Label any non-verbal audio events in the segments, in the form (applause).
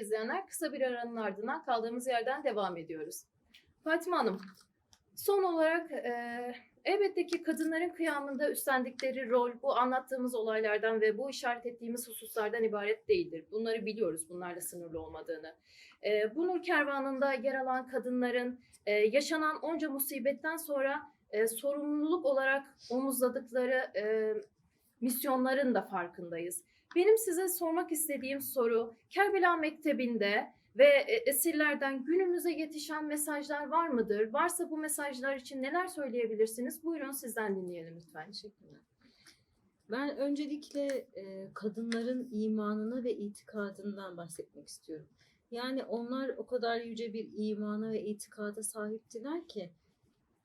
İzleyenler, kısa bir aranın ardından kaldığımız yerden devam ediyoruz. Fatma Hanım, son olarak e, elbette ki kadınların kıyamında üstlendikleri rol bu anlattığımız olaylardan ve bu işaret ettiğimiz hususlardan ibaret değildir. Bunları biliyoruz, bunlarla sınırlı olmadığını. E, bu Nur Kervanı'nda yer alan kadınların e, yaşanan onca musibetten sonra e, sorumluluk olarak omuzladıkları e, misyonların da farkındayız. Benim size sormak istediğim soru Kerbela Mektebi'nde ve e, esirlerden günümüze yetişen mesajlar var mıdır? Varsa bu mesajlar için neler söyleyebilirsiniz? Buyurun sizden dinleyelim lütfen. Teşekkürler. Ben öncelikle e, kadınların imanına ve itikadından bahsetmek istiyorum. Yani onlar o kadar yüce bir imana ve itikada sahiptiler ki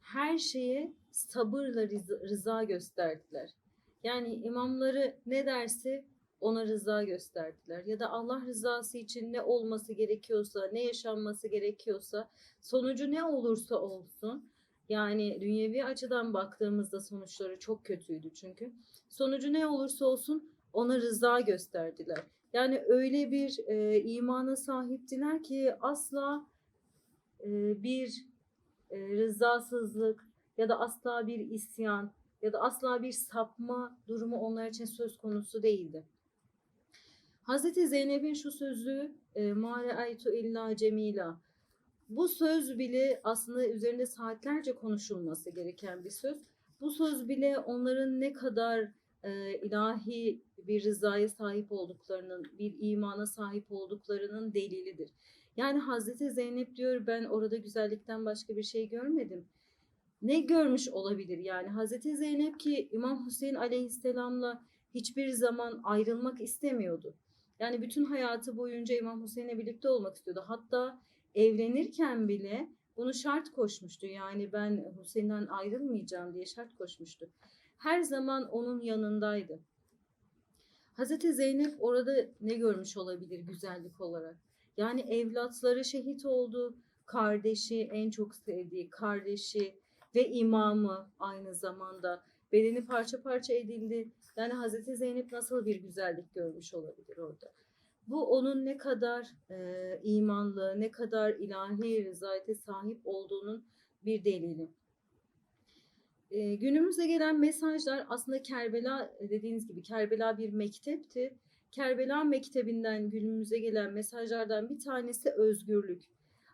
her şeye sabırla rıza, gösterdiler. Yani imamları ne derse ona rıza gösterdiler. Ya da Allah rızası için ne olması gerekiyorsa, ne yaşanması gerekiyorsa, sonucu ne olursa olsun yani dünyevi açıdan baktığımızda sonuçları çok kötüydü çünkü. Sonucu ne olursa olsun ona rıza gösterdiler. Yani öyle bir e, imana sahiptiler ki asla e, bir e, rızasızlık ya da asla bir isyan ya da asla bir sapma durumu onlar için söz konusu değildi. Hazreti Zeynep'in şu sözü e, "Ma re'aytu illa cemila" Bu söz bile aslında üzerinde saatlerce konuşulması gereken bir söz. Bu söz bile onların ne kadar e, ilahi bir rızaya sahip olduklarının, bir imana sahip olduklarının delilidir. Yani Hazreti Zeynep diyor ben orada güzellikten başka bir şey görmedim. Ne görmüş olabilir yani Hazreti Zeynep ki İmam Hüseyin aleyhisselamla hiçbir zaman ayrılmak istemiyordu. Yani bütün hayatı boyunca İmam Hüseyin'le birlikte olmak istiyordu. Hatta evlenirken bile bunu şart koşmuştu. Yani ben Hüseyin'den ayrılmayacağım diye şart koşmuştu. Her zaman onun yanındaydı. Hazreti Zeynep orada ne görmüş olabilir güzellik olarak? Yani evlatları şehit oldu, kardeşi en çok sevdiği kardeşi ve imamı aynı zamanda bedeni parça parça edildi. Yani Hazreti Zeynep nasıl bir güzellik görmüş olabilir orada? Bu onun ne kadar e, imanlı, ne kadar ilahi rızayete sahip olduğunun bir delili. E, günümüze gelen mesajlar aslında Kerbela dediğiniz gibi Kerbela bir mektepti. Kerbela mektebinden günümüze gelen mesajlardan bir tanesi özgürlük.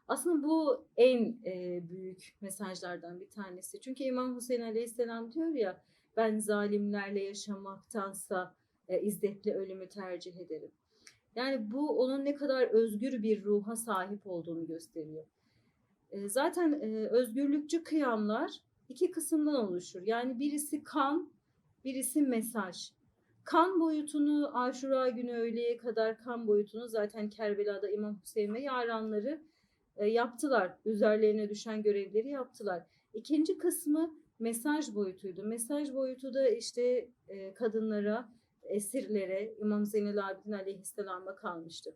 Aslında bu en e, büyük mesajlardan bir tanesi. Çünkü İmam Hüseyin Aleyhisselam diyor ya ben zalimlerle yaşamaktansa e, izzetli ölümü tercih ederim. Yani bu onun ne kadar özgür bir ruha sahip olduğunu gösteriyor. E, zaten e, özgürlükçü kıyamlar iki kısımdan oluşur. Yani birisi kan, birisi mesaj. Kan boyutunu Aşura günü öğleye kadar kan boyutunu zaten Kerbela'da İmam Hüseyin ve yaranları e, yaptılar. Üzerlerine düşen görevleri yaptılar. İkinci kısmı mesaj boyutuydu. Mesaj boyutu da işte e, kadınlara, esirlere İmam Zeynel Abidin Aleyhisselam'a kalmıştı.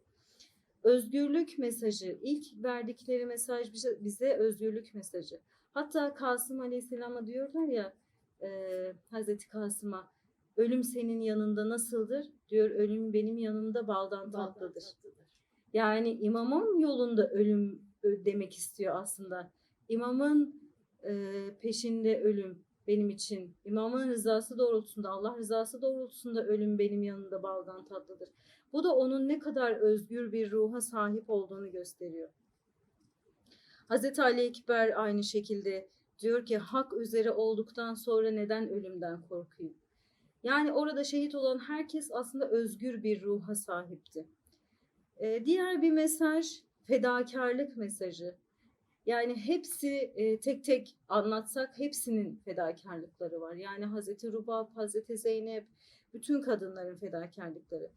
Özgürlük mesajı, ilk verdikleri mesaj bize, bize özgürlük mesajı. Hatta Kasım Aleyhisselam'a diyorlar ya e, Hazreti Kasım'a ölüm senin yanında nasıldır? Diyor ölüm benim yanımda baldan tatlıdır. Yani imamın yolunda ölüm demek istiyor aslında. İmamın peşinde ölüm benim için. İmamın rızası doğrultusunda, Allah rızası doğrultusunda ölüm benim yanında baldan tatlıdır. Bu da onun ne kadar özgür bir ruha sahip olduğunu gösteriyor. Hazreti Ali Ekber aynı şekilde diyor ki hak üzere olduktan sonra neden ölümden korkayım? Yani orada şehit olan herkes aslında özgür bir ruha sahipti. Ee, diğer bir mesaj fedakarlık mesajı. Yani hepsi e, tek tek anlatsak hepsinin fedakarlıkları var. Yani Hazreti Rubab, Hazreti Zeynep, bütün kadınların fedakarlıkları.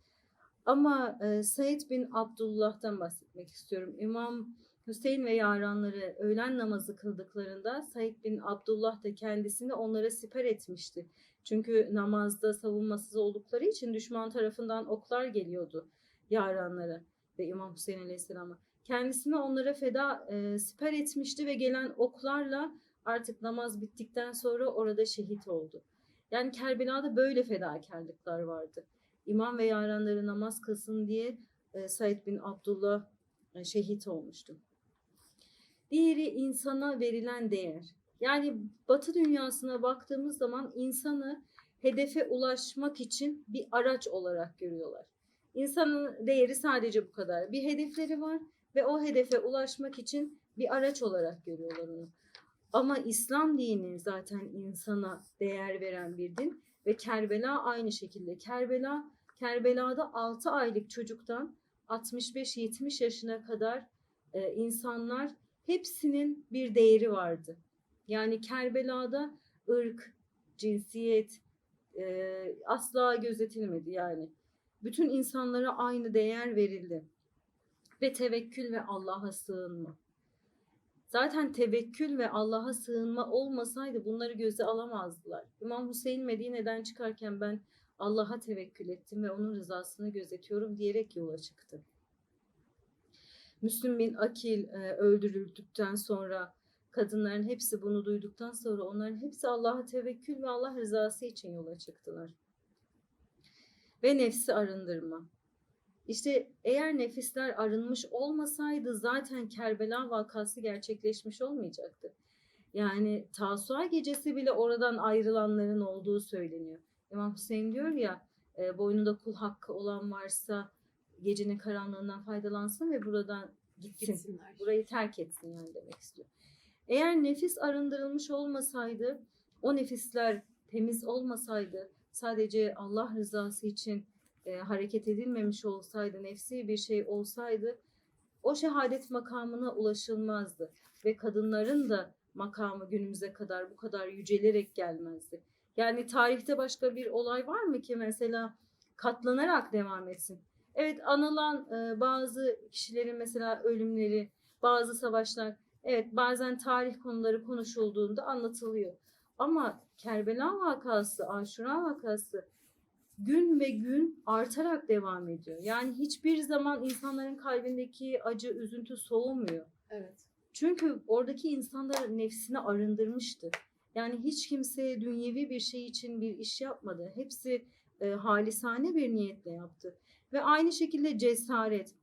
Ama e, Said bin Abdullah'tan bahsetmek istiyorum. İmam Hüseyin ve yaranları öğlen namazı kıldıklarında Said bin Abdullah da kendisini onlara siper etmişti. Çünkü namazda savunmasız oldukları için düşman tarafından oklar geliyordu yaranlara ve İmam Hüseyin Aleyhisselam'a. Kendisini onlara feda e, siper etmişti ve gelen oklarla artık namaz bittikten sonra orada şehit oldu. Yani Kerbela'da böyle fedakarlıklar vardı. İmam ve yaranları namaz kılsın diye e, Said bin Abdullah e, şehit olmuştu. Diğeri insana verilen değer. Yani Batı dünyasına baktığımız zaman insanı hedefe ulaşmak için bir araç olarak görüyorlar. İnsanın değeri sadece bu kadar. Bir hedefleri var ve o hedefe ulaşmak için bir araç olarak görüyorlar onu. Ama İslam dini zaten insana değer veren bir din ve Kerbela aynı şekilde. Kerbela Kerbela'da 6 aylık çocuktan 65-70 yaşına kadar e, insanlar hepsinin bir değeri vardı. Yani Kerbela'da ırk, cinsiyet e, asla gözetilmedi yani. Bütün insanlara aynı değer verildi. Ve tevekkül ve Allah'a sığınma. Zaten tevekkül ve Allah'a sığınma olmasaydı bunları göze alamazdılar. İmam Hüseyin Medine'den çıkarken ben Allah'a tevekkül ettim ve onun rızasını gözetiyorum diyerek yola çıktı. Müslüm bin Akil e, öldürüldükten sonra kadınların hepsi bunu duyduktan sonra onların hepsi Allah'a tevekkül ve Allah rızası için yola çıktılar. Ve nefsi arındırma. İşte eğer nefisler arınmış olmasaydı zaten Kerbela vakası gerçekleşmiş olmayacaktı. Yani Tasua gecesi bile oradan ayrılanların olduğu söyleniyor. İmam Hüseyin diyor ya e, boynunda kul hakkı olan varsa gecenin karanlığından faydalansın ve buradan gitsin. Gitsinler. Burayı terk etsin yani demek istiyor. Eğer nefis arındırılmış olmasaydı, o nefisler temiz olmasaydı, sadece Allah rızası için e, hareket edilmemiş olsaydı, nefsi bir şey olsaydı, o şehadet makamına ulaşılmazdı. Ve kadınların da makamı günümüze kadar bu kadar yücelerek gelmezdi. Yani tarihte başka bir olay var mı ki mesela katlanarak devam etsin? Evet anılan e, bazı kişilerin mesela ölümleri, bazı savaşlar evet bazen tarih konuları konuşulduğunda anlatılıyor. Ama Kerbela vakası, Aşura vakası gün ve gün artarak devam ediyor. Yani hiçbir zaman insanların kalbindeki acı, üzüntü soğumuyor. Evet. Çünkü oradaki insanlar nefsini arındırmıştı. Yani hiç kimse dünyevi bir şey için bir iş yapmadı. Hepsi e, halisane bir niyetle yaptı. Ve aynı şekilde cesaret,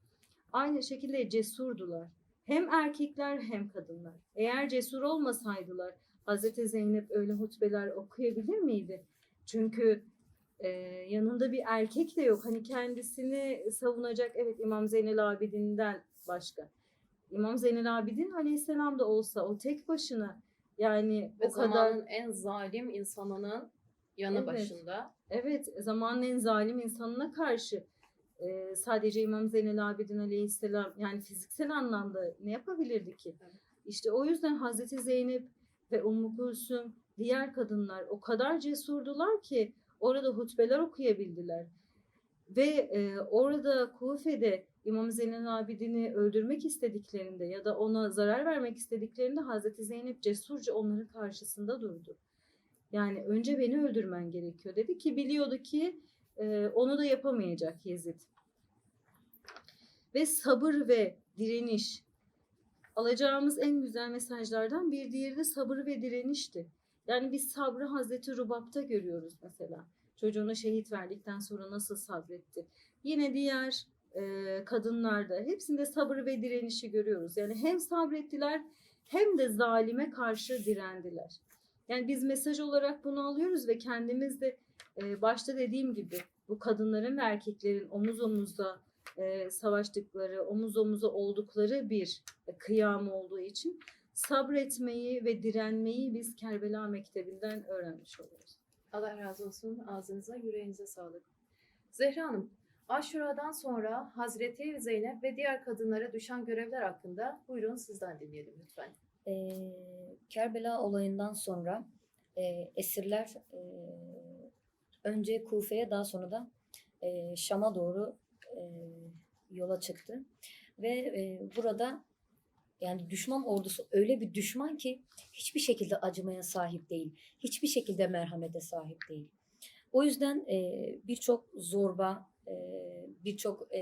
aynı şekilde cesurdular. Hem erkekler hem kadınlar. Eğer cesur olmasaydılar Hazreti Zeynep öyle hutbeler okuyabilir miydi? Çünkü e, yanında bir erkek de yok. Hani kendisini savunacak evet İmam Zeynel Abidin'den başka. İmam Zeynel Abidin Aleyhisselam da olsa o tek başına yani Ve o kadar zamanın en zalim insanının yanı Evet. başında. Evet, zamanın en zalim insanına karşı e, sadece İmam Zeynel Abidin Aleyhisselam yani fiziksel anlamda ne yapabilirdi ki? Evet. İşte o yüzden Hazreti Zeynep ve Ummu Kulsum diğer kadınlar o kadar cesurdular ki orada hutbeler okuyabildiler. Ve e, orada Kufe'de İmam Zeynel Abidin'i öldürmek istediklerinde ya da ona zarar vermek istediklerinde Hazreti Zeynep cesurca onların karşısında durdu. Yani önce beni öldürmen gerekiyor dedi ki biliyordu ki e, onu da yapamayacak Yezid. Ve sabır ve direniş alacağımız en güzel mesajlardan bir diğeri de sabır ve direnişti. Yani biz sabrı Hazreti Rubab'ta görüyoruz mesela. Çocuğunu şehit verdikten sonra nasıl sabretti. Yine diğer e, kadınlarda hepsinde sabır ve direnişi görüyoruz. Yani hem sabrettiler hem de zalime karşı direndiler. Yani biz mesaj olarak bunu alıyoruz ve kendimiz de e, başta dediğim gibi bu kadınların ve erkeklerin omuz omuzda e, savaştıkları, omuz omuza oldukları bir e, kıyam olduğu için sabretmeyi ve direnmeyi biz Kerbela Mektebi'nden öğrenmiş oluyoruz. Allah razı olsun. Ağzınıza, yüreğinize sağlık. Zehra Hanım, Aşura'dan sonra Hazreti Zeynep ve diğer kadınlara düşen görevler hakkında buyurun sizden dinleyelim lütfen. e, Kerbela olayından sonra e, esirler e, önce Kufe'ye daha sonra da e, Şam'a doğru e, yola çıktı. Ve e, burada yani düşman ordusu öyle bir düşman ki hiçbir şekilde acımaya sahip değil. Hiçbir şekilde merhamete sahip değil. O yüzden e, birçok zorba, e, birçok e,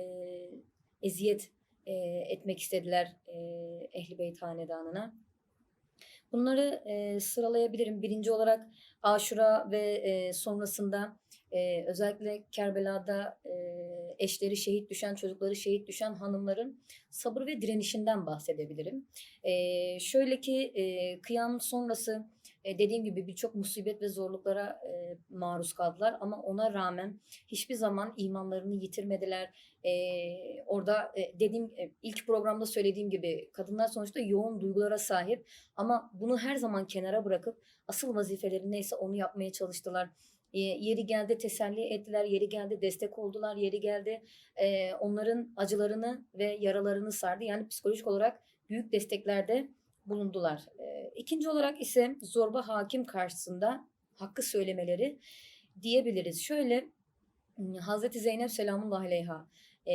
eziyet e, etmek istediler e, Ehl-i Beyt Hanedanı'na. Bunları e, sıralayabilirim. Birinci olarak Aşura ve e, sonrasında e, özellikle Kerbela'da e, eşleri şehit düşen, çocukları şehit düşen hanımların sabır ve direnişinden bahsedebilirim. E, şöyle ki e, kıyam sonrası e, dediğim gibi birçok musibet ve zorluklara e, maruz kaldılar ama ona rağmen hiçbir zaman imanlarını yitirmediler. E, orada e, dediğim e, ilk programda söylediğim gibi kadınlar sonuçta yoğun duygulara sahip ama bunu her zaman kenara bırakıp asıl vazifeleri neyse onu yapmaya çalıştılar. E, yeri geldi teselli ettiler, yeri geldi destek oldular, yeri geldi e, onların acılarını ve yaralarını sardı. Yani psikolojik olarak büyük desteklerde bulundular. E, ikinci olarak ise zorba hakim karşısında hakkı söylemeleri diyebiliriz. Şöyle m, Hazreti Zeynep selamullahi aleyha, e,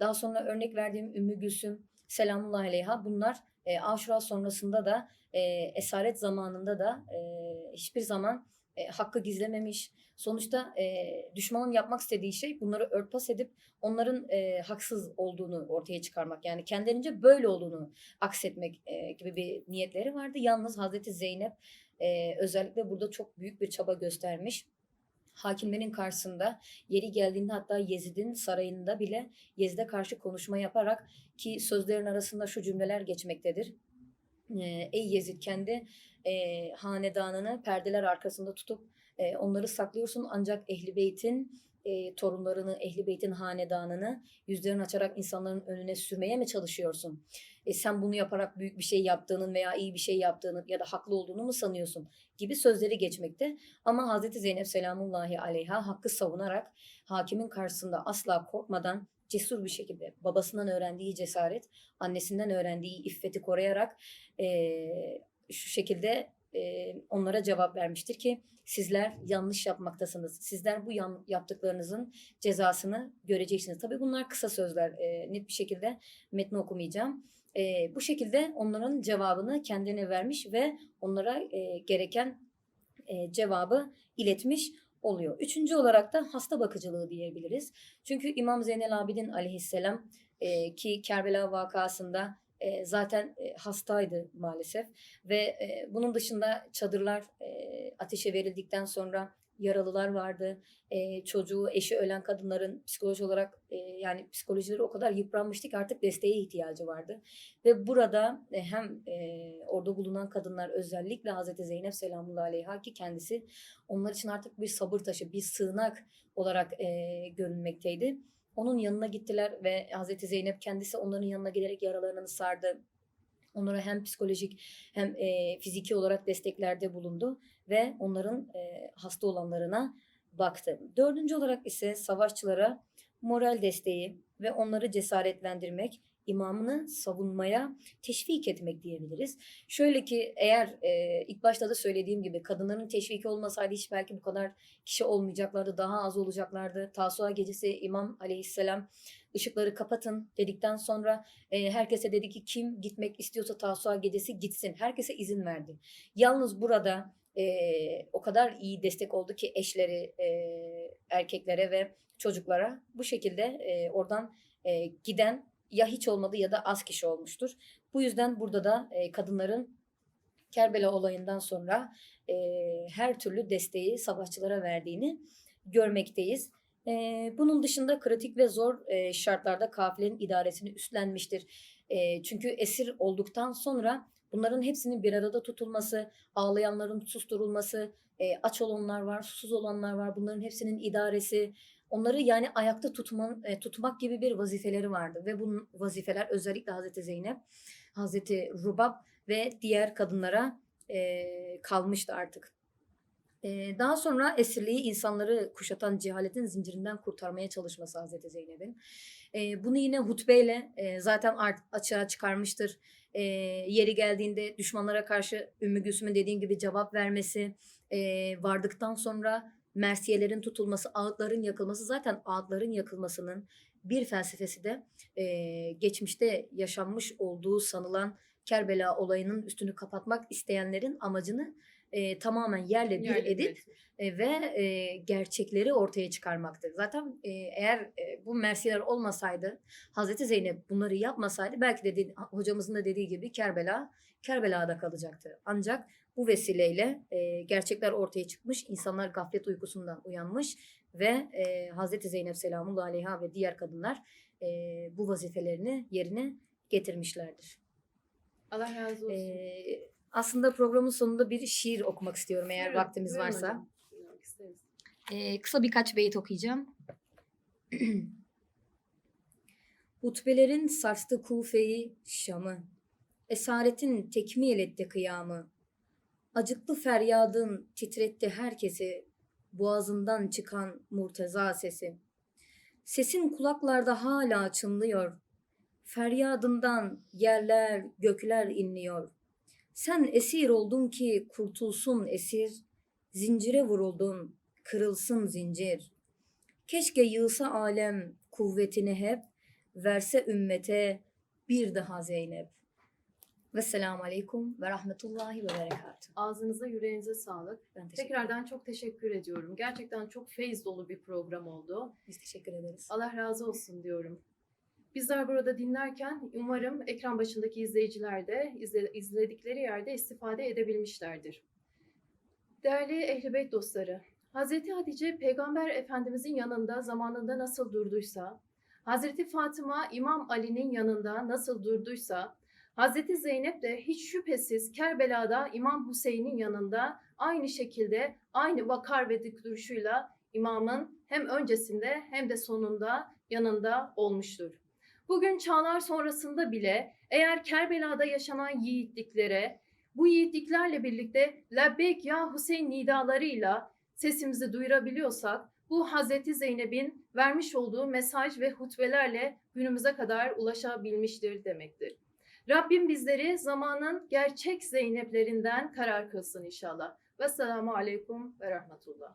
daha sonra örnek verdiğim Ümmü Gülsüm selamullahi aleyha bunlar e, Aşura sonrasında da e, esaret zamanında da e, hiçbir zaman e, hakkı gizlememiş. Sonuçta e, düşmanın yapmak istediği şey bunları örtbas edip onların e, haksız olduğunu ortaya çıkarmak. Yani kendilerince böyle olduğunu aksetmek e, gibi bir niyetleri vardı. Yalnız Hazreti Zeynep e, özellikle burada çok büyük bir çaba göstermiş. Hakimlerin karşısında yeri geldiğinde hatta Yezid'in sarayında bile Yezid'e karşı konuşma yaparak ki sözlerin arasında şu cümleler geçmektedir. E, Ey Yezid kendi e, hanedanını perdeler arkasında tutup e, onları saklıyorsun ancak Ehli Beyt'in e, torunlarını, Ehli Beyt'in hanedanını yüzlerini açarak insanların önüne sürmeye mi çalışıyorsun? E, sen bunu yaparak büyük bir şey yaptığının veya iyi bir şey yaptığını ya da haklı olduğunu mu sanıyorsun? Gibi sözleri geçmekte. Ama Hazreti Zeynep selamullahi aleyha hakkı savunarak hakimin karşısında asla korkmadan cesur bir şekilde babasından öğrendiği cesaret, annesinden öğrendiği iffeti koruyarak e, şu şekilde e, onlara cevap vermiştir ki sizler yanlış yapmaktasınız. Sizler bu yan, yaptıklarınızın cezasını göreceksiniz. Tabii bunlar kısa sözler. E, net bir şekilde metni okumayacağım. E, bu şekilde onların cevabını kendine vermiş ve onlara e, gereken e, cevabı iletmiş oluyor. Üçüncü olarak da hasta bakıcılığı diyebiliriz. Çünkü İmam Zeynel Abidin aleyhisselam e, ki Kerbela vakasında e, zaten e, hastaydı maalesef ve e, bunun dışında çadırlar e, ateşe verildikten sonra yaralılar vardı. E, çocuğu, eşi ölen kadınların psikoloji olarak e, yani psikolojileri o kadar yıpranmıştı ki artık desteğe ihtiyacı vardı. Ve burada e, hem e, orada bulunan kadınlar özellikle Hazreti Zeynep selamullahi aleyha ki kendisi onlar için artık bir sabır taşı, bir sığınak olarak e, görünmekteydi. Onun yanına gittiler ve Hazreti Zeynep kendisi onların yanına giderek yaralarını sardı. Onlara hem psikolojik hem e, fiziki olarak desteklerde bulundu ve onların e, hasta olanlarına baktı. Dördüncü olarak ise savaşçılara moral desteği ve onları cesaretlendirmek, imamını savunmaya teşvik etmek diyebiliriz. Şöyle ki eğer e, ilk başta da söylediğim gibi kadınların teşviki olmasaydı hiç belki bu kadar kişi olmayacaklardı, daha az olacaklardı. Tasua gecesi İmam Aleyhisselam ışıkları kapatın dedikten sonra e, herkese dedi ki kim gitmek istiyorsa Tasua gecesi gitsin. Herkese izin verdi. Yalnız burada e, o kadar iyi destek oldu ki eşleri, e, erkeklere ve çocuklara bu şekilde e, oradan e, giden ya hiç olmadı ya da az kişi olmuştur. Bu yüzden burada da e, kadınların Kerbela olayından sonra e, her türlü desteği savaşçılara verdiğini görmekteyiz. E, bunun dışında kritik ve zor e, şartlarda kafilenin idaresini üstlenmiştir. E, çünkü esir olduktan sonra bunların hepsinin bir arada tutulması, ağlayanların susturulması, e, aç olanlar var, susuz olanlar var. Bunların hepsinin idaresi, onları yani ayakta tutman, e, tutmak gibi bir vazifeleri vardı. Ve bu vazifeler özellikle Hazreti Zeynep, Hazreti Rubab ve diğer kadınlara e, kalmıştı artık. E, daha sonra esirliği insanları kuşatan cehaletin zincirinden kurtarmaya çalışması Hazreti Zeynep'in. E, bunu yine hutbeyle e, zaten art, açığa çıkarmıştır. E, yeri geldiğinde düşmanlara karşı Ümmü Gülsüm'ün dediğim gibi cevap vermesi, e, vardıktan sonra mersiyelerin tutulması, ağıtların yakılması zaten ağıtların yakılmasının bir felsefesi de e, geçmişte yaşanmış olduğu sanılan Kerbela olayının üstünü kapatmak isteyenlerin amacını e, tamamen yerle bir Yerle edip e, ve e, gerçekleri ortaya çıkarmaktır. Zaten e, eğer e, bu mersiler olmasaydı, Hazreti Zeynep bunları yapmasaydı belki de hocamızın da dediği gibi Kerbela Kerbela'da kalacaktı. Ancak bu vesileyle e, gerçekler ortaya çıkmış, insanlar gaflet uykusundan uyanmış ve e, Hazreti Zeynep Selamullah Aleyha ve diğer kadınlar e, bu vazifelerini yerine getirmişlerdir. Allah razı olsun. E, aslında programın sonunda bir şiir okumak istiyorum eğer Buyurun, vaktimiz varsa. Ee, kısa birkaç beyit okuyacağım. (clears throat) Hutbelerin sarstı Kufe'yi, Şam'ı. Esaretin tekmil etti kıyamı. Acıklı feryadın titretti herkesi. Boğazından çıkan murteza sesi. Sesin kulaklarda hala çınlıyor. Feryadından yerler, gökler inliyor. Sen esir oldun ki kurtulsun esir. Zincire vuruldun, kırılsın zincir. Keşke yığsa alem kuvvetini hep, verse ümmete bir daha Zeynep. Vesselamu aleyküm ve rahmetullahi ve berekatuhu. Ağzınıza yüreğinize sağlık. Ben teşekkür Tekrardan çok teşekkür ediyorum. Gerçekten çok feyiz dolu bir program oldu. Biz teşekkür ederiz. Allah razı olsun diyorum. Bizler burada dinlerken umarım ekran başındaki izleyiciler de izle- izledikleri yerde istifade edebilmişlerdir. Değerli Ehl-i Beyt dostları, Hz. Hatice Peygamber Efendimizin yanında zamanında nasıl durduysa, Hz. Fatıma İmam Ali'nin yanında nasıl durduysa, Hz. Zeynep de hiç şüphesiz Kerbela'da İmam Hüseyin'in yanında aynı şekilde aynı vakar ve dik duruşuyla imamın hem öncesinde hem de sonunda yanında olmuştur. Bugün çağlar sonrasında bile eğer Kerbela'da yaşanan yiğitliklere, bu yiğitliklerle birlikte Lebbeyk ya Hüseyin nidalarıyla sesimizi duyurabiliyorsak bu Hazreti Zeynep'in vermiş olduğu mesaj ve hutbelerle günümüze kadar ulaşabilmiştir demektir. Rabbim bizleri zamanın gerçek Zeynep'lerinden karar kılsın inşallah. Vesselamu aleyküm ve rahmetullah.